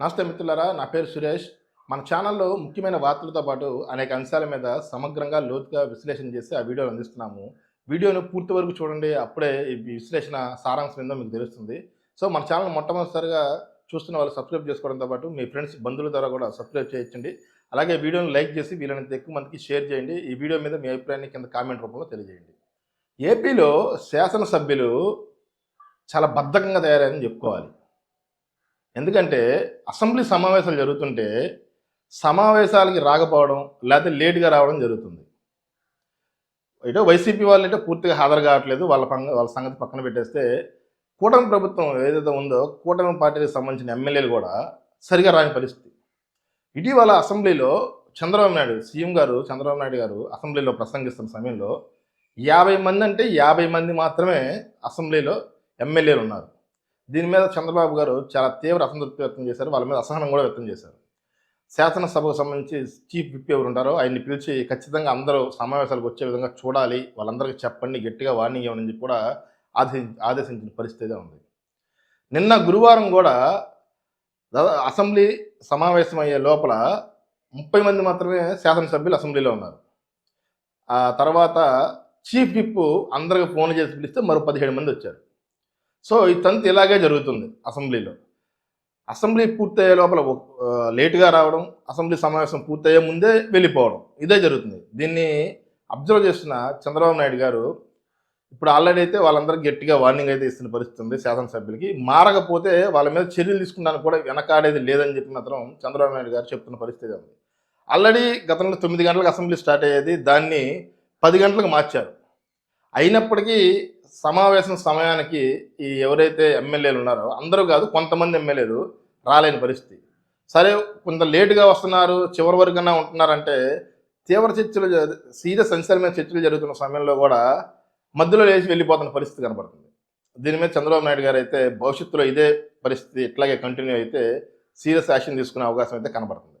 నమస్తే మిత్రులారా నా పేరు సురేష్. మన ఛానల్లో ముఖ్యమైన వార్తలతో పాటు అనేక అంశాల మీద సమగ్రంగా లోతుగా విశ్లేషణ చేసి ఆ వీడియోలు అందిస్తున్నాము. వీడియోను పూర్తి వరకు చూడండి అప్పుడే ఈ విశ్లేషణ సారాంశం ఏందో మీకు తెలుస్తుంది. సో మన ఛానల్ మొట్టమొదటిసారిగా చూస్తున్న వాళ్ళు సబ్స్క్రైబ్ చేసుకోవడంతో పాటు మీ ఫ్రెండ్స్ బంధువుల ద్వారా కూడా సబ్స్క్రైబ్ చేయించండి అలాగే వీడియోని లైక్ చేసి వీలైనంత ఎక్కువ మందికి షేర్ చేయండి. ఈ వీడియో మీద మీ అభిప్రాయాన్ని కింద కామెంట్ రూపంలో తెలియజేయండి. ఏపీలో శాసనసభ్యులు చాలా బద్ధకంగా తయారని చెప్పుకోవాలి. ఎందుకంటే అసెంబ్లీ సమావేశాలు జరుగుతుంటే సమావేశాలకి రాకపోవడం లేకపోతే లేట్గా రావడం జరుగుతుంది. ఏటో వైసీపీ వాళ్ళు అంటే పూర్తిగా హాజరు కావట్లేదు వాళ్ళ పంగ వాళ్ళ సంగతి పక్కన పెట్టేస్తే కూటమి ప్రభుత్వం ఏదైతే ఉందో కూటమి పార్టీకి సంబంధించిన ఎమ్మెల్యేలు కూడా సరిగా రాని పరిస్థితి. ఇటీవల అసెంబ్లీలో చంద్రబాబు నాయుడు సీఎం గారు చంద్రబాబు నాయుడు గారు అసెంబ్లీలో ప్రసంగిస్తున్న సమయంలో యాభై మంది అంటే యాభై మంది మాత్రమే అసెంబ్లీలో ఎమ్మెల్యేలు ఉన్నారు. దీని మీద చంద్రబాబు గారు చాలా తీవ్ర అసంతృప్తి వ్యక్తం చేశారు. వాళ్ళ మీద అసహనం కూడా వ్యక్తం చేశారు. శాసనసభకు సంబంధించి చీఫ్ విప్ ఎవరు ఉంటారో ఆయన్ని పిలిచి ఖచ్చితంగా అందరూ సమావేశాలకు వచ్చే విధంగా చూడాలి. వాళ్ళందరికీ చెప్పండి గట్టిగా వార్నింగ్ ఇవ్వని చెప్పి కూడా ఆదేశి ఆదేశించిన పరిస్థితి ఉంది. నిన్న గురువారం కూడా అసెంబ్లీ సమావేశం అయ్యే లోపల ముప్పై మంది మాత్రమే శాసనసభ్యులు అసెంబ్లీలో ఉన్నారు. ఆ తర్వాత చీఫ్ విప్ అందరికి ఫోన్ చేసి పిలిస్తే మరో పదిహేడు మంది వచ్చారు. సో ఈ తంతు ఇలాగే జరుగుతుంది అసెంబ్లీలో. అసెంబ్లీ పూర్తయ్యే లోపల లేటుగా రావడం అసెంబ్లీ సమావేశం పూర్తయ్యే ముందే వెళ్ళిపోవడం ఇదే జరుగుతుంది. దీన్ని అబ్జర్వ్ చేసిన చంద్రబాబు నాయుడు గారు ఇప్పుడు ఆల్రెడీ అయితే వాళ్ళందరికీ గట్టిగా వార్నింగ్ అయితే ఇస్తున్న పరిస్థితి ఉంది శాసనసభ్యులకి. మారకపోతే వాళ్ళ మీద చర్యలు తీసుకున్నాను కూడా వెనకాడేది లేదని చెప్పి మాత్రం చంద్రబాబు నాయుడు గారు చెప్తున్న పరిస్థితి ఉంది. ఆల్రెడీ గతంలో తొమ్మిది గంటలకు అసెంబ్లీ స్టార్ట్ అయ్యేది దాన్ని పది గంటలకు మార్చారు. అయినప్పటికీ సమావేశం సమయానికి ఈ ఎవరైతే ఎమ్మెల్యేలు ఉన్నారో అందరూ కాదు కొంతమంది ఎమ్మెల్యేలు రాలేని పరిస్థితి. సరే కొంత లేటుగా వస్తున్నారు చివరి వరకన్నా ఉంటున్నారంటే తీవ్ర చర్చలు సీద సీరియస్ చర్చలు జరుగుతున్న సమయంలో కూడా మధ్యలో లేచి వెళ్ళిపోతున్న పరిస్థితి కనబడుతుంది దీని మీద చంద్రబాబు నాయుడు గారు అయితే భవిష్యత్తులో ఇదే పరిస్థితి ఇట్లాగే కంటిన్యూ అయితే సీరియస్ యాక్షన్ తీసుకునే అవకాశం అయితే కనబడుతుంది